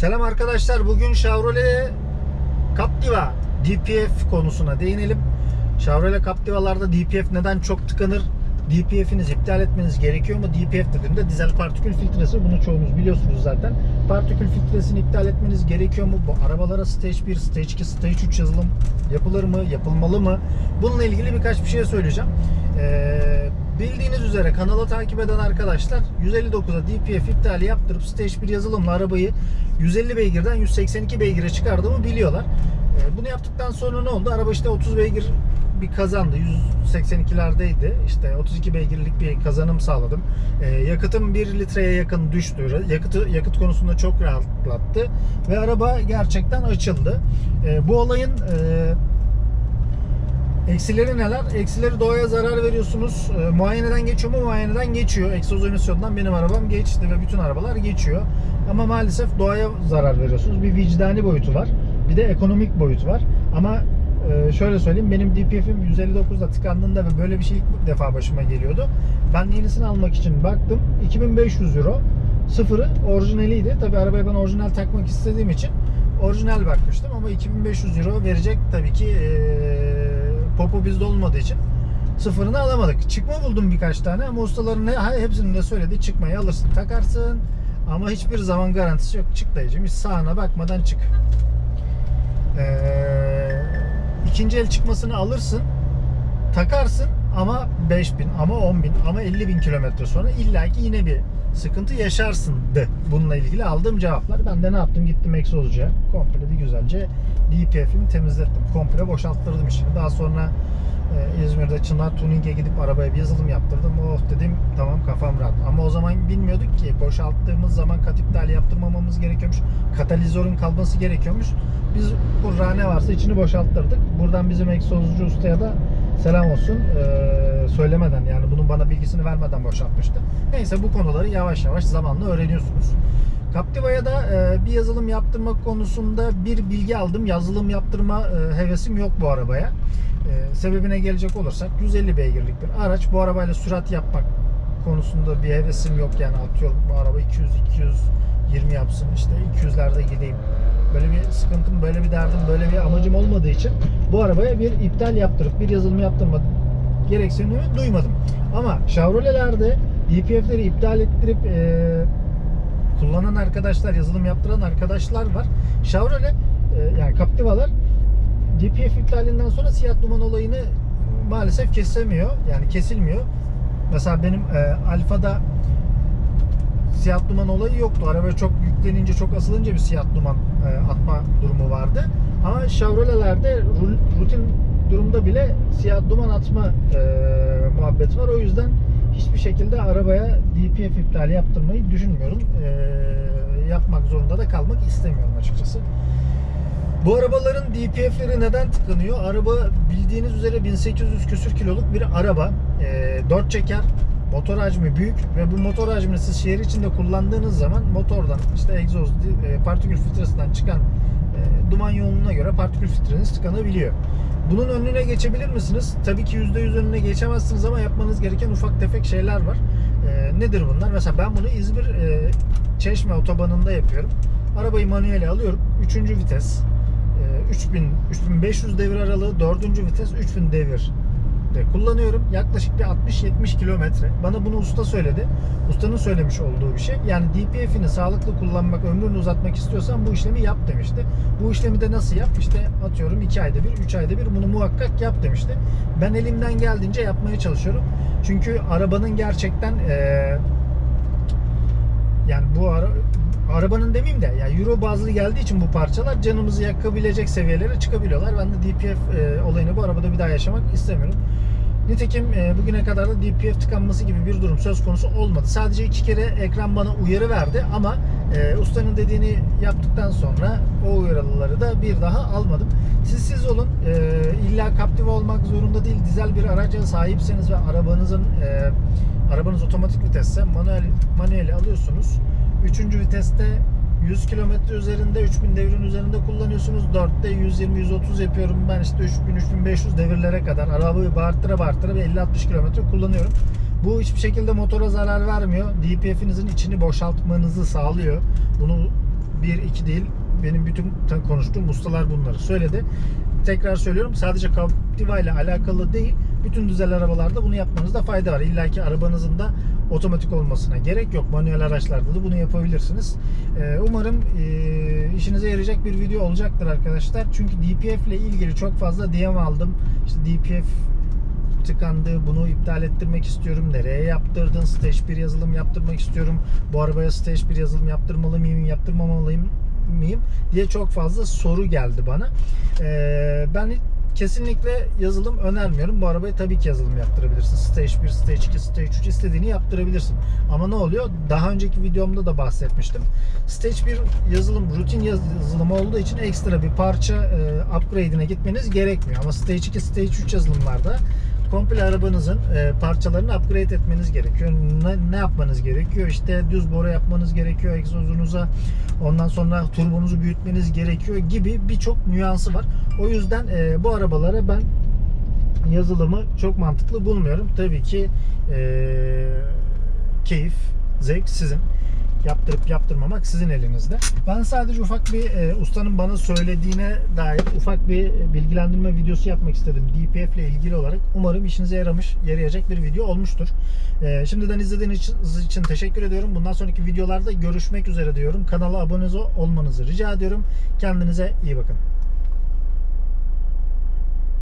Selam arkadaşlar. Bugün Chevrolet Captiva DPF konusuna değinelim. Chevrolet Captiva'larda DPF neden çok tıkanır? DPF'inizi iptal etmeniz gerekiyor mu? DPF dediğimde dizel partikül filtresi. Bunu çoğunuz biliyorsunuz zaten. Partikül filtresini iptal etmeniz gerekiyor mu? Bu arabalara Stage 1, Stage 2, Stage 3 yazılım yapılır mı? Yapılmalı mı? Bununla ilgili birkaç bir şey söyleyeceğim. Ee, bildiğiniz üzere kanalı takip eden arkadaşlar 159'a DPF iptali yaptırıp Stage 1 yazılımla arabayı 150 beygirden 182 beygire çıkardığımı biliyorlar. Ee, bunu yaptıktan sonra ne oldu? Araba işte 30 beygir bir kazandı. 182'lerdeydi. İşte 32 beygirlik bir kazanım sağladım. Ee, yakıtım 1 litreye yakın düştü. Yakıtı yakıt konusunda çok rahatlattı ve araba gerçekten açıldı. Ee, bu olayın e, Eksileri neler? Eksileri doğaya zarar veriyorsunuz. E, muayeneden geçiyor mu? Muayeneden geçiyor. Egzoz emisyonundan benim arabam geçti ve bütün arabalar geçiyor. Ama maalesef doğaya zarar veriyorsunuz. Bir vicdani boyutu var. Bir de ekonomik boyutu var. Ama e, şöyle söyleyeyim benim DPF'im 159'da tıkandığında ve böyle bir şey ilk defa başıma geliyordu. Ben yenisini almak için baktım. 2500 euro. Sıfırı orijinaliydi. Tabi arabaya ben orijinal takmak istediğim için orijinal bakmıştım ama 2500 euro verecek tabii ki e, popo bizde olmadığı için sıfırını alamadık. Çıkma buldum birkaç tane ama ustaların ha, hepsinin de söyledi çıkmayı alırsın takarsın ama hiçbir zaman garantisi yok. Çık dayıcım hiç sağına bakmadan çık. Ee, ikinci el çıkmasını alırsın takarsın ama 5000 ama 10.000 ama 50.000 kilometre sonra illaki yine bir sıkıntı yaşarsındı. Bununla ilgili aldığım cevaplar. Ben de ne yaptım? Gittim egzozcuya. Komple bir güzelce DPF'imi temizlettim. Komple boşalttırdım işini. Daha sonra e, İzmir'de Çınar Tuning'e gidip arabaya bir yazılım yaptırdım. Oh dedim tamam kafam rahat. Ama o zaman bilmiyorduk ki boşalttığımız zaman kat iptali yaptırmamamız gerekiyormuş. Katalizörün kalması gerekiyormuş. Biz burada ne varsa içini boşalttırdık. Buradan bizim egzozcu ustaya da selam olsun. Ee, söylemeden yani bunun bana bilgisini vermeden boşaltmıştı. Neyse bu konuları yavaş yavaş zamanla öğreniyorsunuz. Captiva'ya da e, bir yazılım yaptırma konusunda bir bilgi aldım. Yazılım yaptırma e, hevesim yok bu arabaya. E, sebebine gelecek olursak 150 beygirlik bir araç. Bu arabayla sürat yapmak konusunda bir hevesim yok yani atıyorum bu araba 200 220 yapsın işte 200'lerde gideyim. Böyle bir sıkıntım, böyle bir derdim, böyle bir amacım olmadığı için bu arabaya bir iptal yaptırıp bir yazılım yaptırma gereksinimi duymadım. Ama Chevrolet'lerde DPF'leri iptal ettirip e, kullanan arkadaşlar, yazılım yaptıran arkadaşlar var. Chevrolet e, yani Captiva'lar DPF iptalinden sonra siyah duman olayını maalesef kesemiyor. Yani kesilmiyor. Mesela benim e, Alfa'da siyah duman olayı yoktu. Araba çok yüklenince, çok asılınca bir siyah duman e, atma durumu vardı. Ama Chevrolet'lerde ru- rutin durumda bile siyah duman atma e, muhabbeti var. O yüzden hiçbir şekilde arabaya DPF iptali yaptırmayı düşünmüyorum. E, yapmak zorunda da kalmak istemiyorum açıkçası. Bu arabaların DPF'leri neden tıkanıyor? Araba bildiğiniz üzere 1800 küsür kiloluk bir araba. E, 4 çeker, motor hacmi büyük ve bu motor hacmini siz şehir içinde kullandığınız zaman motordan işte egzoz, e, partikül filtresinden çıkan e, duman yoğunluğuna göre partikül filtreniz tıkanabiliyor. Bunun önüne geçebilir misiniz? Tabii ki %100 önüne geçemezsiniz ama yapmanız gereken ufak tefek şeyler var. E, nedir bunlar? Mesela ben bunu İzmir Çeşme otobanında yapıyorum. Arabayı manuele alıyorum. 3. vites. e, 3000 3500 devir aralığı 4. vites 3000 devir de kullanıyorum. Yaklaşık bir 60-70 kilometre. Bana bunu usta söyledi. Ustanın söylemiş olduğu bir şey. Yani DPF'ini sağlıklı kullanmak, ömrünü uzatmak istiyorsan bu işlemi yap demişti. Bu işlemi de nasıl yap? İşte atıyorum 2 ayda bir, 3 ayda bir bunu muhakkak yap demişti. Ben elimden geldiğince yapmaya çalışıyorum. Çünkü arabanın gerçekten eee yani bu ara, arabanın demeyeyim de yani euro bazlı geldiği için bu parçalar canımızı yakabilecek seviyelere çıkabiliyorlar. Ben de DPF e, olayını bu arabada bir daha yaşamak istemiyorum. Nitekim e, bugüne kadar da DPF tıkanması gibi bir durum söz konusu olmadı. Sadece iki kere ekran bana uyarı verdi ama e, ustanın dediğini yaptıktan sonra o uyarıları da bir daha almadım. Siz siz olun. E, illa Captiva olmak zorunda değil. Dizel bir araca sahipseniz ve arabanızın e, arabanız otomatik vitesse manuel manueli alıyorsunuz. Üçüncü viteste 100 kilometre üzerinde 3000 devrin üzerinde kullanıyorsunuz. 4'te 120-130 yapıyorum. Ben işte 3000-3500 devirlere kadar arabayı bağırtıra bağırtıra bir 50-60 kilometre kullanıyorum. Bu hiçbir şekilde motora zarar vermiyor. DPF'inizin içini boşaltmanızı sağlıyor. Bunu bir bir iki değil benim bütün konuştuğum ustalar bunları söyledi. Tekrar söylüyorum sadece Captiva ile alakalı değil bütün dizel arabalarda bunu yapmanızda fayda var. İlla ki arabanızın da otomatik olmasına gerek yok. Manuel araçlarda da bunu yapabilirsiniz. Ee, umarım e, işinize yarayacak bir video olacaktır arkadaşlar. Çünkü DPF ile ilgili çok fazla DM aldım. İşte DPF tıkandı. Bunu iptal ettirmek istiyorum. Nereye yaptırdın? Stage 1 yazılım yaptırmak istiyorum. Bu arabaya Stage 1 yazılım yaptırmalı mıyım? Yaptırmamalıyım mıyım? diye çok fazla soru geldi bana. Ee, ben kesinlikle yazılım önermiyorum. Bu arabaya tabii ki yazılım yaptırabilirsin. Stage 1, Stage 2, Stage 3 istediğini yaptırabilirsin. Ama ne oluyor? Daha önceki videomda da bahsetmiştim. Stage 1 yazılım rutin yazılımı olduğu için ekstra bir parça e, upgrade'ine gitmeniz gerekmiyor. Ama Stage 2, Stage 3 yazılımlarda komple arabanızın e, parçalarını upgrade etmeniz gerekiyor. Ne, ne yapmanız gerekiyor? İşte düz boru yapmanız gerekiyor egzozunuza. Ondan sonra turbonuzu büyütmeniz gerekiyor gibi birçok nüansı var. O yüzden e, bu arabalara ben yazılımı çok mantıklı bulmuyorum. Tabii ki e, keyif, zevk sizin. Yaptırıp yaptırmamak sizin elinizde. Ben sadece ufak bir e, ustanın bana söylediğine dair ufak bir bilgilendirme videosu yapmak istedim. DPF ile ilgili olarak. Umarım işinize yaramış, yarayacak bir video olmuştur. E, şimdiden izlediğiniz için teşekkür ediyorum. Bundan sonraki videolarda görüşmek üzere diyorum. Kanala abone olmanızı rica ediyorum. Kendinize iyi bakın.